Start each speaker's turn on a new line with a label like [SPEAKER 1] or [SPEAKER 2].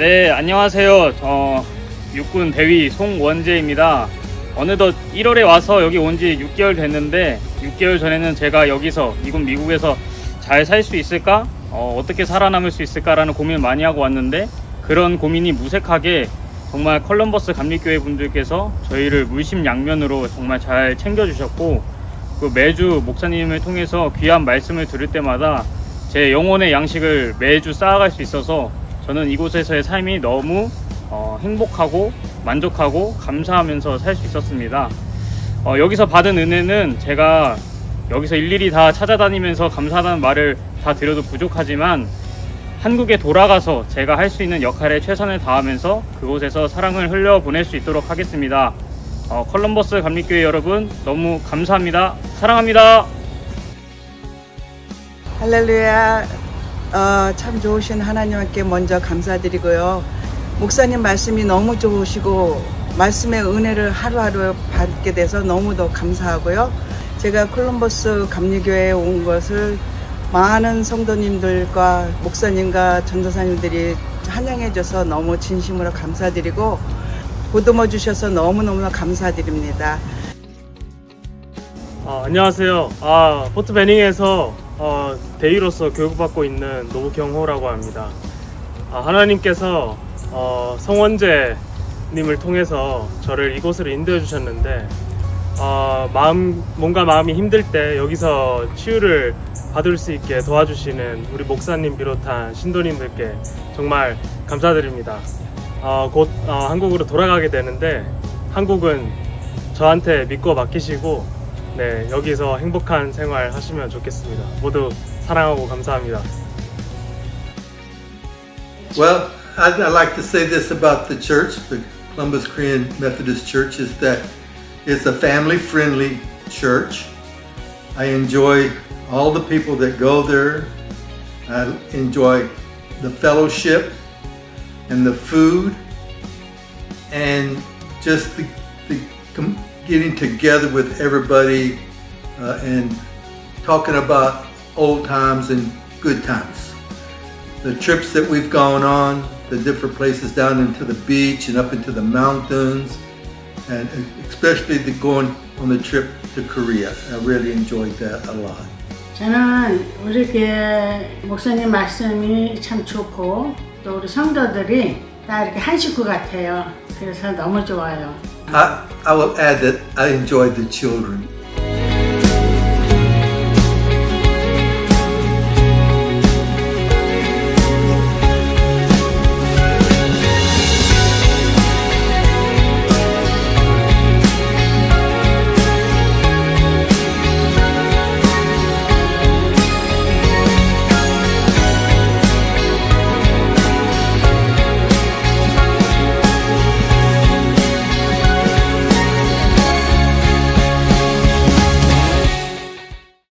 [SPEAKER 1] 안녕하세요. 어, 육군 대위 송원재입니다. 어느덧 1월에 와서 여기 온 지 6개월 됐는데 6개월 전에는 제가 여기서 이곳 미국에서 잘 살 수 있을까? 어, 떻게 살아남을 수 있을까라는 고민을 많이 하고 왔는데 그런 고민이 무색하게 정말 컬럼버스 감리교회 분들께서 저희를 물심양면으로 정말 잘 챙겨주셨고 그 매주 목사님을 통해서 귀한 말씀을 들을 때마다 제 영혼의 양식을 매주 쌓아갈 수 있어서 저는 이곳에서의 삶이 너무 어, 행복하고 만족하고 감사하면서 살 수 있었습니다. 어, 여기서 받은 은혜는 제가 여기서 일일이 다 찾아다니면서 감사하다는 말을 다 드려도 부족하지만 한국에 돌아가서 제가 할 수 있는 역할에 최선을 다하면서 그곳에서 사랑을 흘려보낼 수 있도록 하겠습니다. 어, 컬럼버스 감리교회 여러분 너무 감사합니다. 사랑합니다.
[SPEAKER 2] 할렐루야. 어, 참 좋으신 하나님께 먼저 감사드리고요. 목사님 말씀이 너무 좋으시고 말씀의 은혜를 하루하루 받게 돼서 너무도 감사하고요. 제가 콜럼버스 감리교회에 온 것을 많은 성도님들과 목사님과 전도사님들이 환영해줘서 너무 진심으로 감사드리고 보듬어 주셔서 너무너무 감사드립니다.
[SPEAKER 3] 아, 안녕하세요. 아, 포트 베닝에서 어, 대위로서 교육받고 있는 노부경호라고 합니다. 아, 하나님께서 어, 성원재님을 통해서 저를 이곳으로 인도해 주셨는데 어, 마음 뭔가 마음이 힘들 때 여기서 치유를 받을 수 있게 도와주시는 우리 목사님 비롯한 신도님들께 정말 감사드립니다. 어, 곧 어, 한국으로 돌아가게 되는데 한국은 저한테 믿고 맡기시고 네 여기서 행복한 생활 하시면 좋겠습니다. 모두 사랑하고 감사합니다.
[SPEAKER 4] Well, I'd, I'd like to say this about the church, the Columbus Korean Methodist Church, is that it's a family friendly church. I enjoy all the people that go there. I enjoy the fellowship and the food and just the, the com- getting together with everybody uh, and talking about old times and good times the trips that we've gone on, the different places down into the beach and up into the mountains, and especially the going on the trip to Korea. I really enjoyed that a lot.
[SPEAKER 5] 저는 우리 교회 목사님 말씀이 참 좋고 또 우리 성도들이 다 이렇게 한 식구 같아요. 그래서 너무 좋아요.
[SPEAKER 4] I, I will add that I enjoyed the children